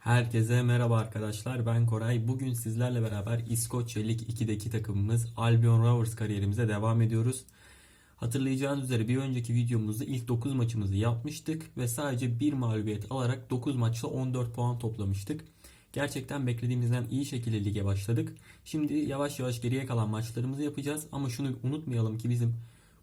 Herkese merhaba arkadaşlar. Ben Koray. Bugün sizlerle beraber İskoçya Lig 2'deki takımımız Albion Rovers kariyerimize devam ediyoruz. Hatırlayacağınız üzere bir önceki videomuzda ilk 9 maçımızı yapmıştık ve sadece bir mağlubiyet alarak 9 maçla 14 puan toplamıştık. Gerçekten beklediğimizden iyi şekilde lige başladık. Şimdi yavaş yavaş geriye kalan maçlarımızı yapacağız ama şunu unutmayalım ki bizim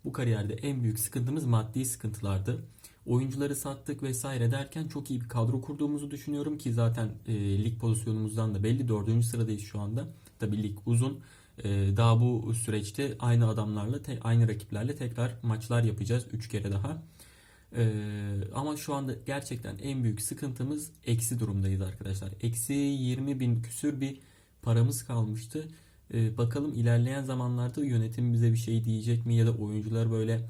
bu kariyerde en büyük sıkıntımız maddi sıkıntılardı. Oyuncuları sattık vesaire derken çok iyi bir kadro kurduğumuzu düşünüyorum ki zaten e, lig pozisyonumuzdan da belli. Dördüncü sıradayız şu anda. Tabii lig uzun. E, daha bu süreçte aynı adamlarla, te- aynı rakiplerle tekrar maçlar yapacağız. Üç kere daha. E, ama şu anda gerçekten en büyük sıkıntımız eksi durumdayız arkadaşlar. Eksi 20 bin küsür bir paramız kalmıştı. E, bakalım ilerleyen zamanlarda yönetim bize bir şey diyecek mi ya da oyuncular böyle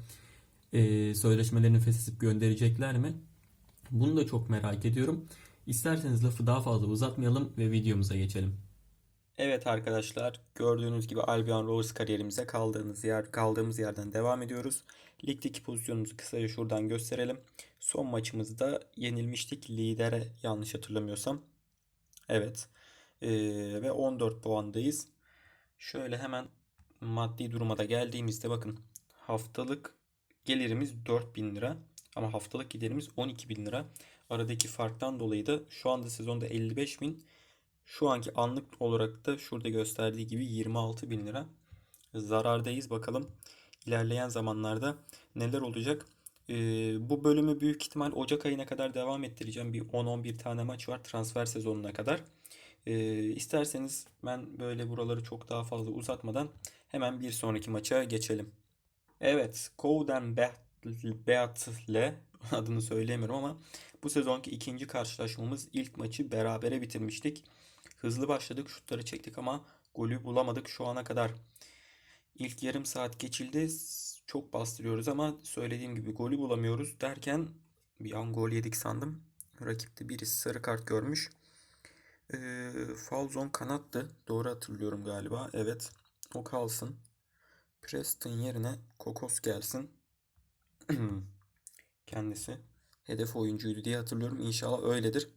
e, sözleşmelerini feshedip gönderecekler mi? Bunu da çok merak ediyorum. İsterseniz lafı daha fazla uzatmayalım ve videomuza geçelim. Evet arkadaşlar, gördüğünüz gibi Albion Rovers kariyerimize kaldığımız yer kaldığımız yerden devam ediyoruz. Ligdeki pozisyonumuzu kısaca şuradan gösterelim. Son maçımızda yenilmiştik lidere yanlış hatırlamıyorsam. Evet. Ee, ve 14 puandayız. Şöyle hemen maddi duruma da geldiğimizde bakın haftalık gelirimiz 4000 lira ama haftalık giderimiz 12 bin lira. Aradaki farktan dolayı da şu anda sezonda 55 bin. Şu anki anlık olarak da şurada gösterdiği gibi 26 bin lira. Zarardayız bakalım. İlerleyen zamanlarda neler olacak? Ee, bu bölümü büyük ihtimal Ocak ayına kadar devam ettireceğim. Bir 10-11 tane maç var transfer sezonuna kadar. Ee, isterseniz ben böyle buraları çok daha fazla uzatmadan hemen bir sonraki maça geçelim. Evet, Couden Beatle adını söyleyemiyorum ama bu sezonki ikinci karşılaşmamız ilk maçı berabere bitirmiştik. Hızlı başladık, şutları çektik ama golü bulamadık şu ana kadar. İlk yarım saat geçildi. Çok bastırıyoruz ama söylediğim gibi golü bulamıyoruz derken bir an gol yedik sandım. Rakipte birisi sarı kart görmüş. Ee, Falzon kanattı. Doğru hatırlıyorum galiba. Evet. O kalsın. Preston yerine Kokos gelsin. Kendisi hedef oyuncuydu diye hatırlıyorum. İnşallah öyledir.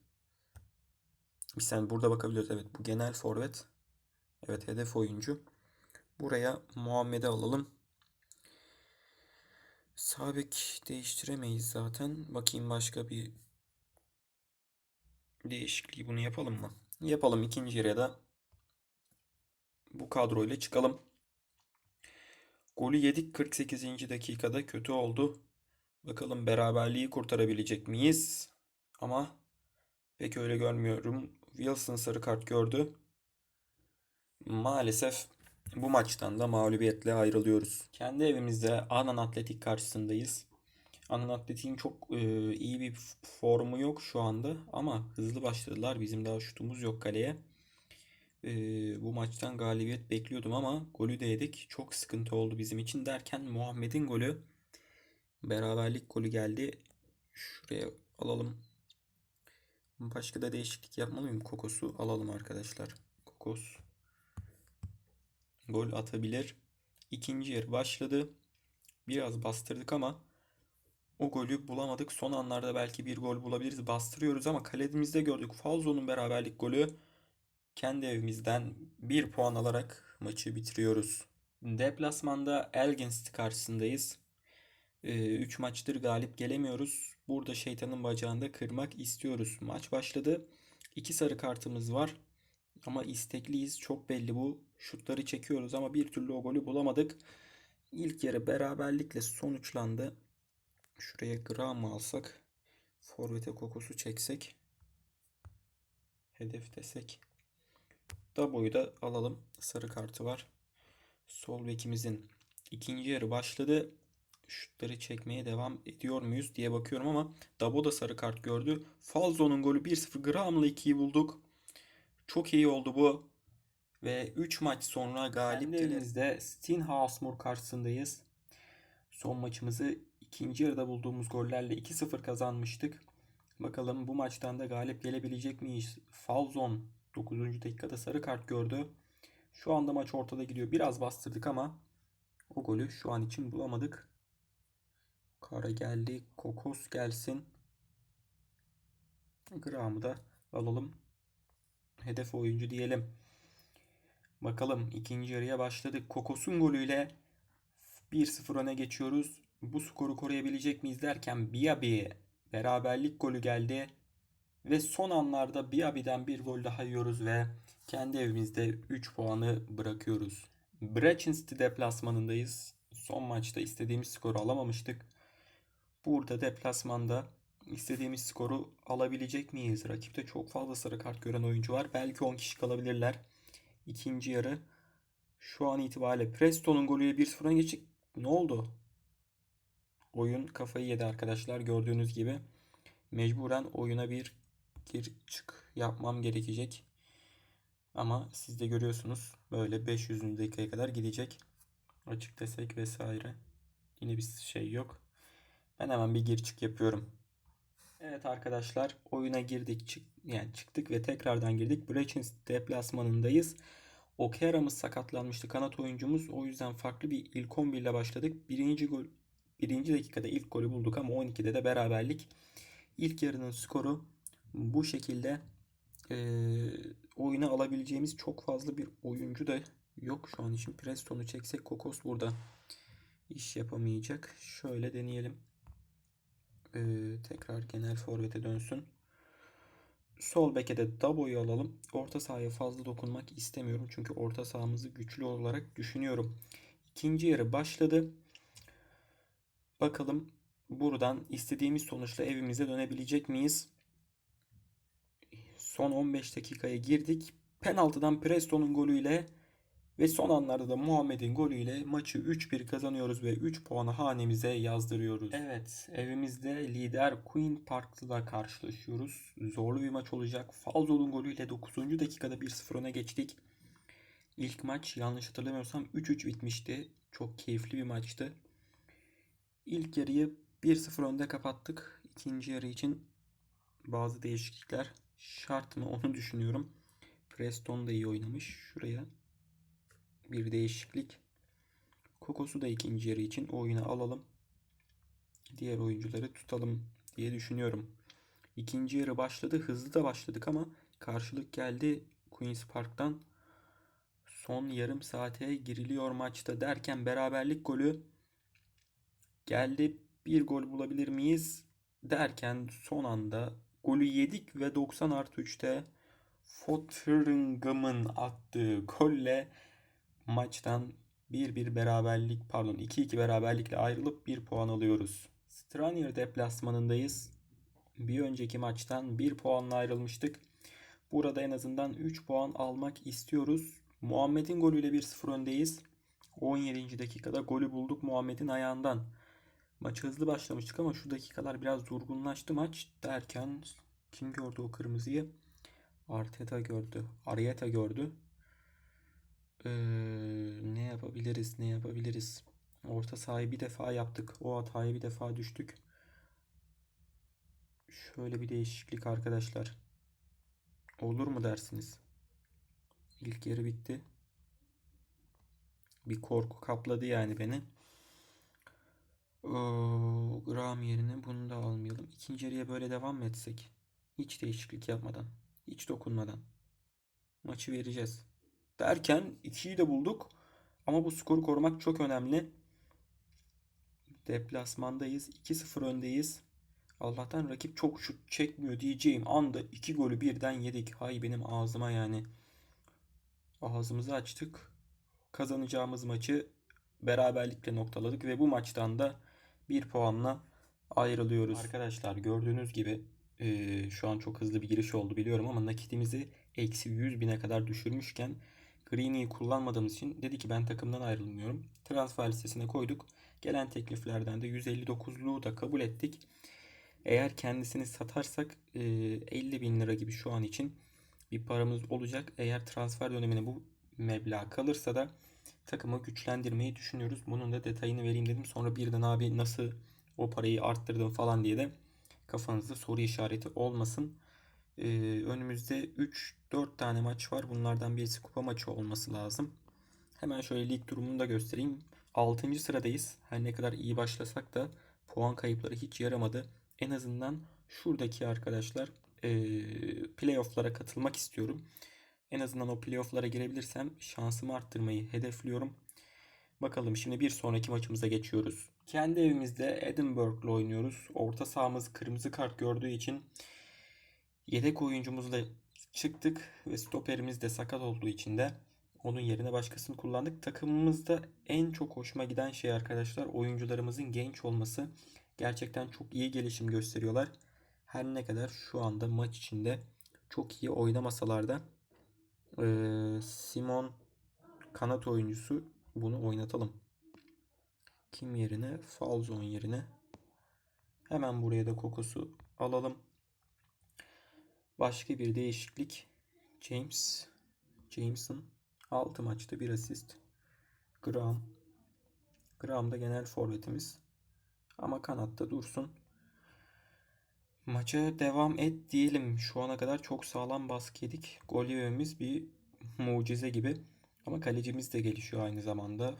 Bir sen burada bakabiliyoruz. Evet bu genel forvet. Evet hedef oyuncu. Buraya Muhammed'i alalım. Sağ bek değiştiremeyiz zaten. Bakayım başka bir değişikliği bunu yapalım mı? Yapalım ikinci yarıya da bu kadroyla çıkalım. Golü yedik 48. dakikada kötü oldu. Bakalım beraberliği kurtarabilecek miyiz? Ama pek öyle görmüyorum. Wilson sarı kart gördü. Maalesef bu maçtan da mağlubiyetle ayrılıyoruz. Kendi evimizde Anan Atletik karşısındayız. Anan Atletik'in çok e, iyi bir formu yok şu anda ama hızlı başladılar. Bizim daha şutumuz yok kaleye. E, bu maçtan galibiyet bekliyordum ama golü de yedik. Çok sıkıntı oldu bizim için derken Muhammed'in golü beraberlik golü geldi. Şuraya alalım. Başka da değişiklik yapmalı mıyım? Kokos'u alalım arkadaşlar. Kokos gol atabilir. İkinci yarı başladı. Biraz bastırdık ama o golü bulamadık. Son anlarda belki bir gol bulabiliriz. Bastırıyoruz ama kalemizde gördük. Falzo'nun beraberlik golü. Kendi evimizden bir puan alarak maçı bitiriyoruz. Deplasmanda Elginst karşısındayız. 3 maçtır galip gelemiyoruz. Burada şeytanın bacağında kırmak istiyoruz. Maç başladı. 2 sarı kartımız var. Ama istekliyiz. Çok belli bu. Şutları çekiyoruz ama bir türlü o golü bulamadık. İlk yarı beraberlikle sonuçlandı. Şuraya Graham alsak. Forvet'e kokusu çeksek. Hedef desek. Dabo'yu da alalım. Sarı kartı var. Sol bekimizin ikinci yarı başladı. Şutları çekmeye devam ediyor muyuz diye bakıyorum ama Dabo da sarı kart gördü. Falzo'nun golü 1-0 Graham'la 2'yi bulduk. Çok iyi oldu bu. Ve 3 maç sonra galip elimizde Steenhousemur karşısındayız. Son maçımızı ikinci yarıda bulduğumuz gollerle 2-0 kazanmıştık. Bakalım bu maçtan da galip gelebilecek miyiz? Falzon 9. dakikada sarı kart gördü. Şu anda maç ortada gidiyor. Biraz bastırdık ama o golü şu an için bulamadık. Kara geldi. Kokos gelsin. Graham'ı da alalım. Hedef oyuncu diyelim. Bakalım ikinci yarıya başladık. Kokos'un golüyle 1-0 öne geçiyoruz. Bu skoru koruyabilecek miyiz derken Biabi beraberlik golü geldi. Ve son anlarda Biabi'den bir gol daha yiyoruz ve kendi evimizde 3 puanı bırakıyoruz. Brecon City deplasmanındayız. Son maçta istediğimiz skoru alamamıştık. Burada deplasmanda istediğimiz skoru alabilecek miyiz? Rakipte çok fazla sarı kart gören oyuncu var. Belki 10 kişi kalabilirler. İkinci yarı şu an itibariyle Preston'un golüyle 1-0 öne geçtik. Ne oldu? Oyun kafayı yedi arkadaşlar. Gördüğünüz gibi mecburen oyuna bir gir çık yapmam gerekecek. Ama siz de görüyorsunuz böyle 500. dakikaya kadar gidecek. Açık desek vesaire. Yine bir şey yok. Ben hemen bir gir çık yapıyorum. Evet arkadaşlar oyuna girdik çık yani çıktık ve tekrardan girdik. Brecon deplasmanındayız. Okera'mız sakatlanmıştı kanat oyuncumuz. O yüzden farklı bir ilk 11 ile başladık. Birinci gol birinci dakikada ilk golü bulduk ama 12'de de beraberlik. İlk yarının skoru bu şekilde e, oyuna alabileceğimiz çok fazla bir oyuncu da yok şu an için. Preston'u çeksek Kokos burada iş yapamayacak. Şöyle deneyelim. E, tekrar genel forvete dönsün. Sol beke de Dabo'yu alalım. Orta sahaya fazla dokunmak istemiyorum. Çünkü orta sahamızı güçlü olarak düşünüyorum. İkinci yarı başladı. Bakalım buradan istediğimiz sonuçla evimize dönebilecek miyiz? Son 15 dakikaya girdik. Penaltıdan Preston'un golüyle ve son anlarda da Muhammed'in golüyle maçı 3-1 kazanıyoruz ve 3 puanı hanemize yazdırıyoruz. Evet, evimizde lider Queen Park'la karşılaşıyoruz. Zorlu bir maç olacak. Falzo'nun golüyle 9. dakikada 1-0 öne geçtik. İlk maç yanlış hatırlamıyorsam 3-3 bitmişti. Çok keyifli bir maçtı. İlk yarıyı 1-0 önde kapattık. İkinci yarı için bazı değişiklikler şart mı onu düşünüyorum. Preston da iyi oynamış. Şuraya bir değişiklik. Kokos'u da ikinci yarı için oyuna alalım. Diğer oyuncuları tutalım diye düşünüyorum. İkinci yarı başladı. Hızlı da başladık ama karşılık geldi Queen's Park'tan. Son yarım saate giriliyor maçta derken beraberlik golü geldi. Bir gol bulabilir miyiz derken son anda golü yedik ve 90 artı 3'te Fotheringham'ın attığı golle maçtan 1-1 beraberlik pardon 2-2 beraberlikle ayrılıp 1 puan alıyoruz. Stranier deplasmanındayız. Bir önceki maçtan 1 puanla ayrılmıştık. Burada en azından 3 puan almak istiyoruz. Muhammed'in golüyle 1-0 öndeyiz. 17. dakikada golü bulduk Muhammed'in ayağından. Maçı hızlı başlamıştık ama şu dakikalar biraz durgunlaştı maç derken kim gördü o kırmızıyı? Arteta gördü. Arieta gördü. Ee, ne yapabiliriz? Ne yapabiliriz? Orta sahayı bir defa yaptık. O hatayı bir defa düştük. Şöyle bir değişiklik arkadaşlar. Olur mu dersiniz? İlk yarı bitti. Bir korku kapladı yani beni. Oo, Graham yerine bunu da almayalım. İkinci yarıya böyle devam mı etsek? Hiç değişiklik yapmadan. Hiç dokunmadan. Maçı vereceğiz. Derken 2'yi de bulduk. Ama bu skoru korumak çok önemli. Deplasmandayız. 2-0 öndeyiz. Allah'tan rakip çok şut çekmiyor diyeceğim anda iki golü birden yedik. Hay benim ağzıma yani. Ağzımızı açtık. Kazanacağımız maçı beraberlikle noktaladık ve bu maçtan da bir puanla ayrılıyoruz. Arkadaşlar gördüğünüz gibi e, şu an çok hızlı bir giriş oldu biliyorum ama nakitimizi eksi 100 bine kadar düşürmüşken Greeny'i kullanmadığımız için dedi ki ben takımdan ayrılmıyorum. Transfer listesine koyduk. Gelen tekliflerden de 159'luğu da kabul ettik. Eğer kendisini satarsak e, 50 bin lira gibi şu an için bir paramız olacak. Eğer transfer dönemine bu meblağ kalırsa da takımı güçlendirmeyi düşünüyoruz. Bunun da detayını vereyim dedim. Sonra birden abi nasıl o parayı arttırdım falan diye de kafanızda soru işareti olmasın. Ee, önümüzde 3-4 tane maç var. Bunlardan birisi kupa maçı olması lazım. Hemen şöyle lig durumunu da göstereyim. 6. sıradayız. Her ne kadar iyi başlasak da puan kayıpları hiç yaramadı. En azından şuradaki arkadaşlar e, playoff'lara katılmak istiyorum. En azından o playoff'lara girebilirsem şansımı arttırmayı hedefliyorum. Bakalım şimdi bir sonraki maçımıza geçiyoruz. Kendi evimizde Edinburgh'la oynuyoruz. Orta sahamız kırmızı kart gördüğü için yedek oyuncumuzla çıktık ve stoperimiz de sakat olduğu için de onun yerine başkasını kullandık. Takımımızda en çok hoşuma giden şey arkadaşlar oyuncularımızın genç olması. Gerçekten çok iyi gelişim gösteriyorlar. Her ne kadar şu anda maç içinde çok iyi oynamasalar da Simon kanat oyuncusu bunu oynatalım. Kim yerine? Falzon yerine. Hemen buraya da kokusu alalım. Başka bir değişiklik. James. Jameson 6 maçta bir asist. Graham. Graham da genel forvetimiz. Ama kanatta dursun. Maça devam et diyelim. Şu ana kadar çok sağlam baskı yedik. Gol bir mucize gibi. Ama kalecimiz de gelişiyor aynı zamanda.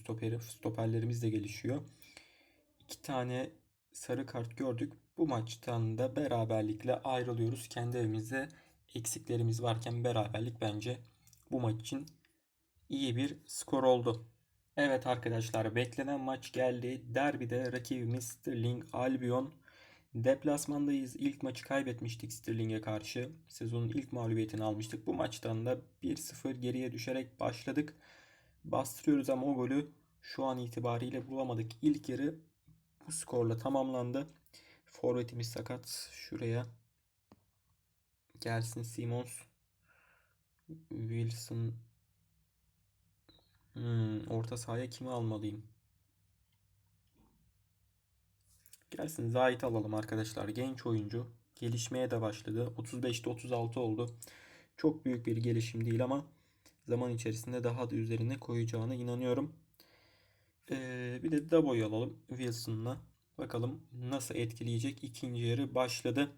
Stoperi, stoperlerimiz de gelişiyor. İki tane sarı kart gördük. Bu maçtan da beraberlikle ayrılıyoruz. Kendi evimizde eksiklerimiz varken beraberlik bence bu maç için iyi bir skor oldu. Evet arkadaşlar beklenen maç geldi. Derbide rakibimiz Sterling Albion. Deplasmandayız. İlk maçı kaybetmiştik Sterling'e karşı. Sezonun ilk mağlubiyetini almıştık. Bu maçtan da 1-0 geriye düşerek başladık. Bastırıyoruz ama o golü şu an itibariyle bulamadık. İlk yarı bu skorla tamamlandı. Forvetimiz sakat. Şuraya gelsin Simons. Wilson. Hmm, orta sahaya kimi almalıyım? Gelsin Zahit alalım arkadaşlar. Genç oyuncu. Gelişmeye de başladı. 35'te 36 oldu. Çok büyük bir gelişim değil ama zaman içerisinde daha da üzerine koyacağına inanıyorum. Ee, bir de Dabo'yu alalım Wilson'la. Bakalım nasıl etkileyecek. İkinci yarı başladı.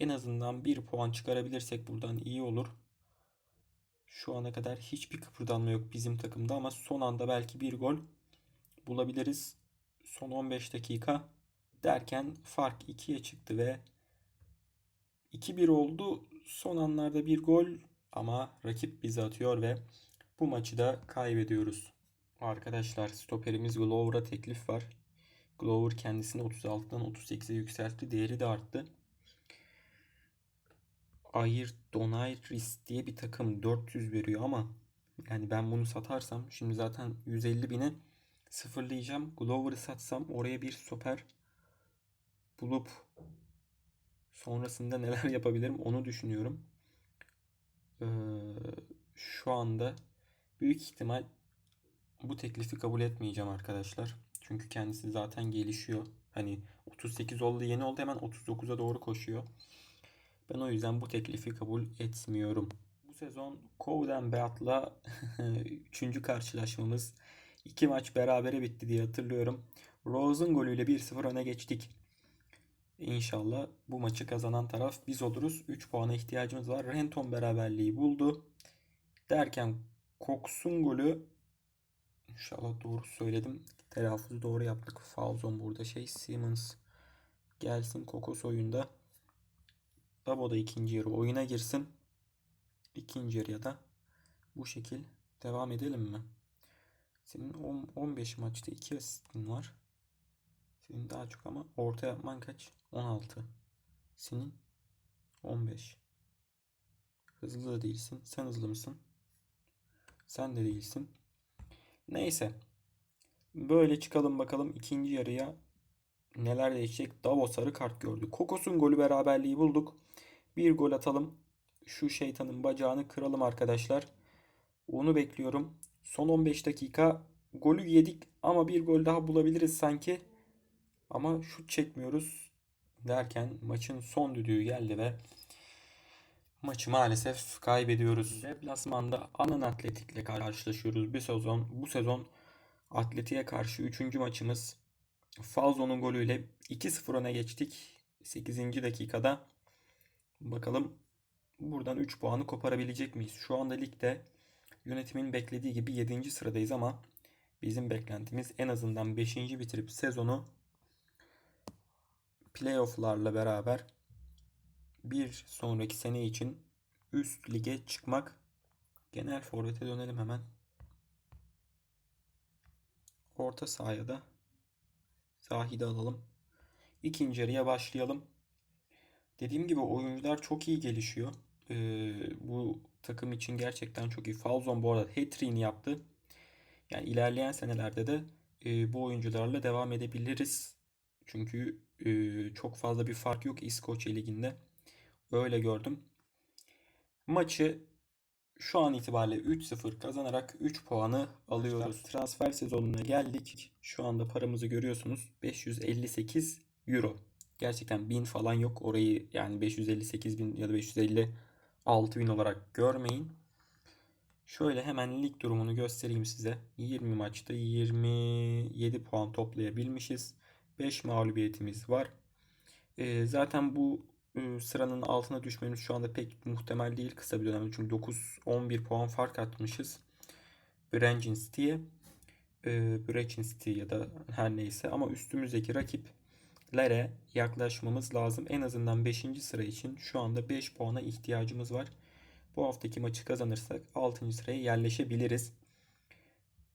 En azından bir puan çıkarabilirsek buradan iyi olur. Şu ana kadar hiçbir kıpırdanma yok bizim takımda ama son anda belki bir gol bulabiliriz. Son 15 dakika derken fark 2'ye çıktı ve 2-1 oldu. Son anlarda bir gol ama rakip bizi atıyor ve bu maçı da kaybediyoruz. Arkadaşlar stoperimiz Glover'a teklif var. Glover kendisini 36'dan 38'e yükseltti. Değeri de arttı. Ayr Donairis diye bir takım 400 veriyor ama yani ben bunu satarsam şimdi zaten 150 bine sıfırlayacağım. Glover'ı satsam oraya bir stoper bulup sonrasında neler yapabilirim onu düşünüyorum. Ee, şu anda büyük ihtimal bu teklifi kabul etmeyeceğim arkadaşlar. Çünkü kendisi zaten gelişiyor. Hani 38 oldu yeni oldu hemen 39'a doğru koşuyor. Ben o yüzden bu teklifi kabul etmiyorum. Bu sezon Cowden Beat'la 3. karşılaşmamız. 2 maç berabere bitti diye hatırlıyorum. Rose'un golüyle 1-0 öne geçtik. İnşallah bu maçı kazanan taraf biz oluruz. 3 puana ihtiyacımız var. Renton beraberliği buldu. Derken Cox'un golü İnşallah doğru söyledim. Telaffuzu doğru yaptık. Falzon burada şey. Simmons gelsin Kokos oyunda. Dabo da ikinci yarı oyuna girsin. İkinci yarıya da bu şekil devam edelim mi? Senin 10, 15 maçta 2 asistin var. Senin daha çok ama orta yapman kaç? 16. Senin 15. Hızlı da değilsin. Sen hızlı mısın? Sen de değilsin. Neyse. Böyle çıkalım bakalım ikinci yarıya neler değişecek. Davos sarı kart gördü. Kokos'un golü beraberliği bulduk. Bir gol atalım. Şu şeytanın bacağını kıralım arkadaşlar. Onu bekliyorum. Son 15 dakika golü yedik ama bir gol daha bulabiliriz sanki. Ama şut çekmiyoruz derken maçın son düdüğü geldi ve maçı maalesef kaybediyoruz. Deplasmanda Anan Atletik'le karşılaşıyoruz. Bir sezon bu sezon Atletik'e karşı 3. maçımız. Falzo'nun golüyle 2-0 öne geçtik. 8. dakikada. Bakalım buradan 3 puanı koparabilecek miyiz? Şu anda ligde yönetimin beklediği gibi 7. sıradayız ama bizim beklentimiz en azından 5. bitirip sezonu playoff'larla beraber bir sonraki sene için üst lige çıkmak. Genel forvete dönelim hemen. Orta sahaya da Zahid'i alalım. İkinci yarıya başlayalım. Dediğim gibi oyuncular çok iyi gelişiyor. Ee, bu takım için gerçekten çok iyi. Falzon bu arada hat-trick'ini yaptı. Yani ilerleyen senelerde de e, bu oyuncularla devam edebiliriz. Çünkü çok fazla bir fark yok İskoçya Ligi'nde. Öyle gördüm. Maçı şu an itibariyle 3-0 kazanarak 3 puanı alıyoruz. Transfer sezonuna geldik. Şu anda paramızı görüyorsunuz. 558 euro. Gerçekten 1000 falan yok. Orayı yani 558 bin ya da 556 bin olarak görmeyin. Şöyle hemen lig durumunu göstereyim size. 20 maçta 27 puan toplayabilmişiz. 5 mağlubiyetimiz var. Ee, zaten bu e, sıranın altına düşmemiz şu anda pek muhtemel değil kısa bir dönemde. Çünkü 9-11 puan fark atmışız. Brechin City'ye. E, Brechin City ya da her neyse. Ama üstümüzdeki rakiplere yaklaşmamız lazım. En azından 5. sıra için şu anda 5 puana ihtiyacımız var. Bu haftaki maçı kazanırsak 6. sıraya yerleşebiliriz.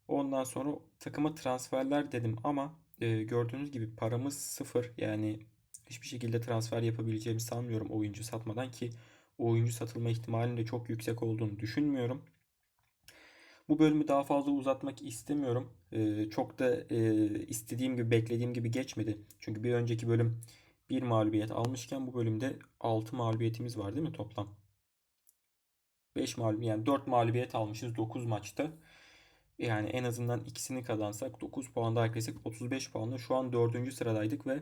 Ondan sonra takıma transferler dedim ama e, gördüğünüz gibi paramız sıfır. Yani hiçbir şekilde transfer yapabileceğimi sanmıyorum oyuncu satmadan ki oyuncu satılma ihtimalinin de çok yüksek olduğunu düşünmüyorum. Bu bölümü daha fazla uzatmak istemiyorum. E, çok da e, istediğim gibi beklediğim gibi geçmedi. Çünkü bir önceki bölüm bir mağlubiyet almışken bu bölümde 6 mağlubiyetimiz var değil mi toplam? 5 mağlubiyet yani 4 mağlubiyet almışız 9 maçta. Yani en azından ikisini kazansak 9 puan daha eklesek 35 puanla şu an 4. sıradaydık ve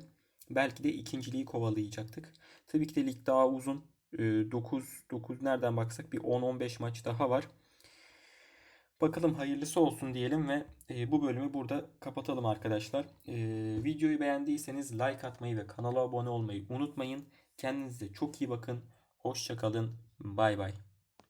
belki de ikinciliği kovalayacaktık. Tabii ki de lig daha uzun. 9 9 nereden baksak bir 10-15 maç daha var. Bakalım hayırlısı olsun diyelim ve e, bu bölümü burada kapatalım arkadaşlar. E, videoyu beğendiyseniz like atmayı ve kanala abone olmayı unutmayın. Kendinize çok iyi bakın. Hoşçakalın. Bay bay.